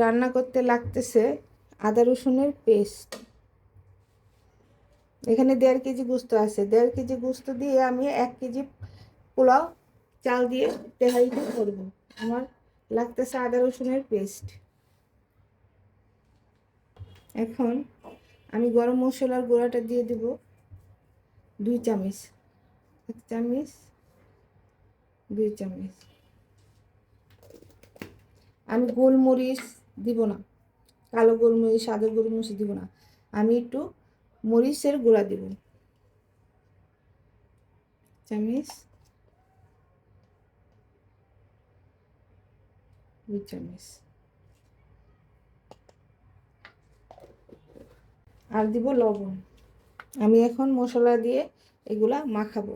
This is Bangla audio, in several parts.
রান্না করতে লাগতেছে আদা রসুনের পেস্ট। এখানে দেড় কেজি গুস্ত আছে। দেড় কেজি গুস্ত দিয়ে আমি এক কেজি পোলাও চাল দিয়ে তেহারিটা করব আমার লাগতেছে আদা রসুনের পেস্ট। এখন আমি গরম মশলার গুঁড়াটা দিয়ে দিব দুই চামচ। এক চামচ, দুই চামচ। আমি গোলমরিচ দিব না। কালো গোলমরিচ, সাদা গোলমরিচ দিব না। আমি একটু মরিচের গুঁড়া দিব। চামচ, দুই চামচ। আর দিব লবণ। আমি এখন মশলা দিয়ে এগুলা মাখাবো।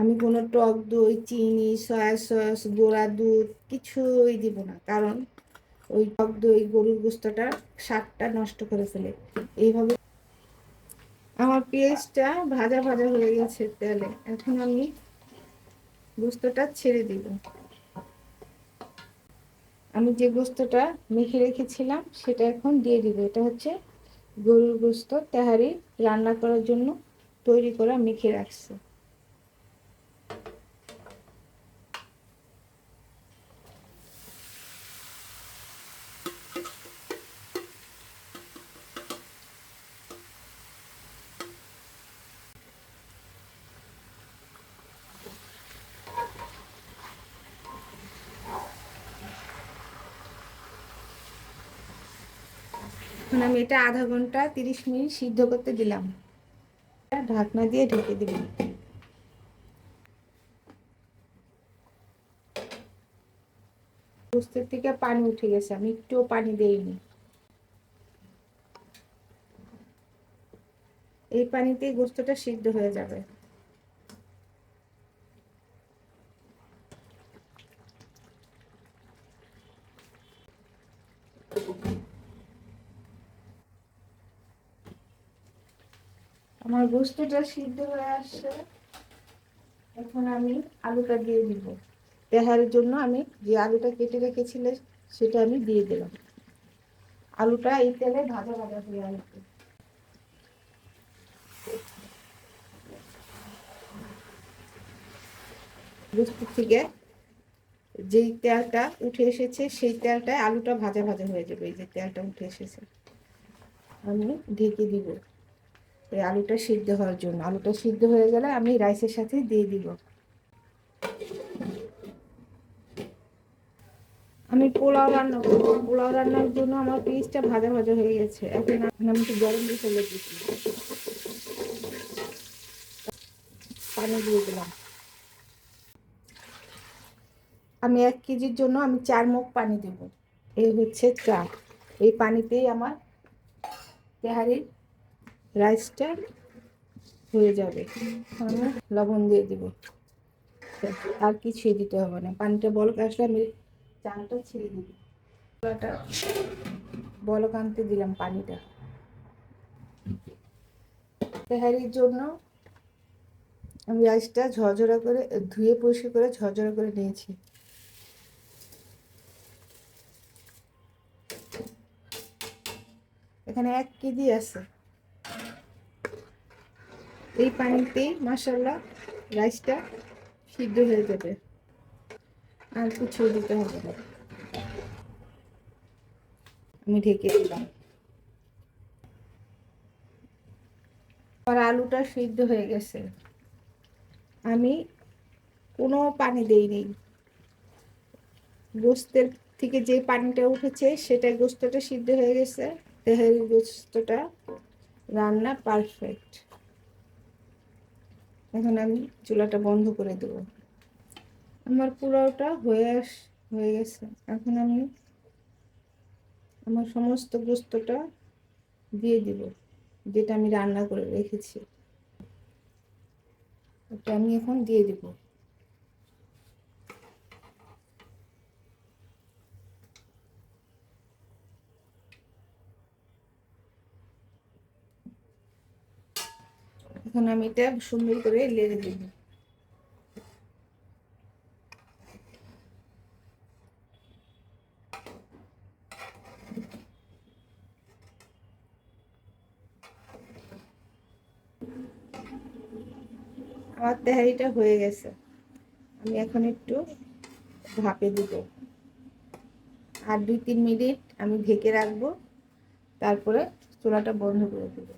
আমি কোনো টক দই, চিনি সয়া সস গোড়া দুধ কিছুই দিব না। কারণ ওই টক দই, গরুর গোস্তটা স্বাদটা নষ্ট করে ফেলে। এইভাবে আমার পেঁয়াজটা ভাজা ভাজা হয়ে গেছে তেলে। এখন আমি গোস্তটা ছেড়ে দিব। আমি যে গোস্তটা মেখে রেখেছিলাম, সেটা এখন দিয়ে দিব। এটা হচ্ছে গরুর গোস্ত তেহারি রান্না করার জন্য তৈরি করা মেখে রাখছে। এখন আমি এটা আধা ঘণ্টা তিরিশ মিনিট সিদ্ধ করতে দিলাম। ঢাকনা দিয়ে ঢেকে দিব। গোস্তের থেকে পানি উঠে গেছে, আমি একটুও পানি দেইনি। এই পানিতেই গোস্তটা সিদ্ধ হয়ে যাবে। আমার গোস্তটা সিদ্ধ হয়ে আসছে। এখন আমি আলুটা দিয়ে দিব। তেহারের জন্য আমি যে আলুটা কেটে রেখেছিলে, সেটা আমি দিয়ে দিলাম। আলুটা এই তেলে ভাজা ভাজা হয়ে আসবে। থেকে যেই তেলটা উঠে এসেছে, সেই তেলটায় আলুটা ভাজা ভাজা হয়ে যাবে। এই যে তেলটা উঠে এসেছে। আমি ঢেকে দিব। এই আলুটা সিদ্ধ হওয়ার জন্য। আলুটা সিদ্ধ হয়ে গেলে আমি রাইসের সাথে দিয়ে দিব। আমি পোলাও রান্না করব। পোলাও রান্নার জন্য আমার পিসটা ভাজা ভাজা হয়ে গেছে। এখন আমি একটু গরম মশলা দিচ্ছি। পানি দিয়ে দিলাম। আমি এক কেজির জন্য আমি চার মুখ পানি দেব। এই হচ্ছে চা। এই পানিতেই আমার তেহারির রাইসটা হয়ে যাবে। আমি লবণ দিয়ে দিব। আর কিছুই দিতে হবে না। পানিটা বলক আসলে আমি চালটা ছেড়ে দিব। চুলাটা বলক আনতে দিলাম পানিটা। তেহারির জন্য আমি রাইসটা ঝরঝরা করে, ধুয়ে পরিষ্কার করে ঝরঝরা করে নিয়েছি। এখানে এক কেজি আছে। এই পানিতেই মাসাল্লাহ রাইসটা সিদ্ধ হয়ে যাবে। আর কিছু দিতে হবে না। আমি ঢেকে দিলাম। আর আলুটা সিদ্ধ হয়ে গেছে। আমি কোনো পানি দেইনি। গোস্তের থেকে যে পানিটা উঠেছে সেটা গোস্তটা সিদ্ধ হয়ে গেছে। তেহারি গোস্তটা রান্না পারফেক্ট এখন আমি চুলাটা বন্ধ করে দেব। আমার পোলাওটা হয়ে আস, হয়ে গেছে। এখন আমি আমার সমস্ত বস্তুটা দিয়ে দিব, যেটা আমি রান্না করে রেখেছি। ওটা আমি এখন দিয়ে দিব। এখন আমি এটা সুন্দর করে লেগে দেব। আমার তেহারিটা হয়ে গেছে। আমি এখন একটু ভাপে দিব। আর দুই তিন মিনিট আমি ঢেকে রাখব। তারপরে চোলাটা বন্ধ করে দেবো।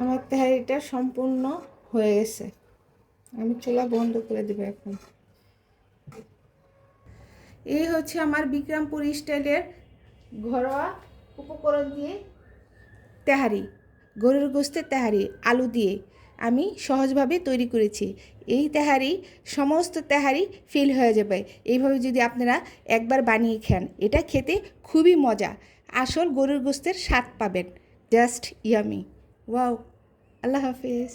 আমার তেহারিটা সম্পূর্ণ হয়ে গেছে। আমি চুলা বন্ধ করে দেবো এখন। এই হচ্ছে আমার বিক্রমপুর স্টাইলের ঘরোয়া উপকরণ দিয়ে তেহারি, গরুর গোস্তের তেহারি, আলু দিয়ে আমি সহজভাবে তৈরি করেছি। এই তেহারি, সমস্ত তেহারি ফিল হয়ে যাবে। এইভাবে যদি আপনারা একবার বানিয়ে খান, এটা খেতে খুবই মজা। আসল গরুর গোস্তের স্বাদ পাবেন। Just yummy. ওয়াও আল্লাহ হাফিজ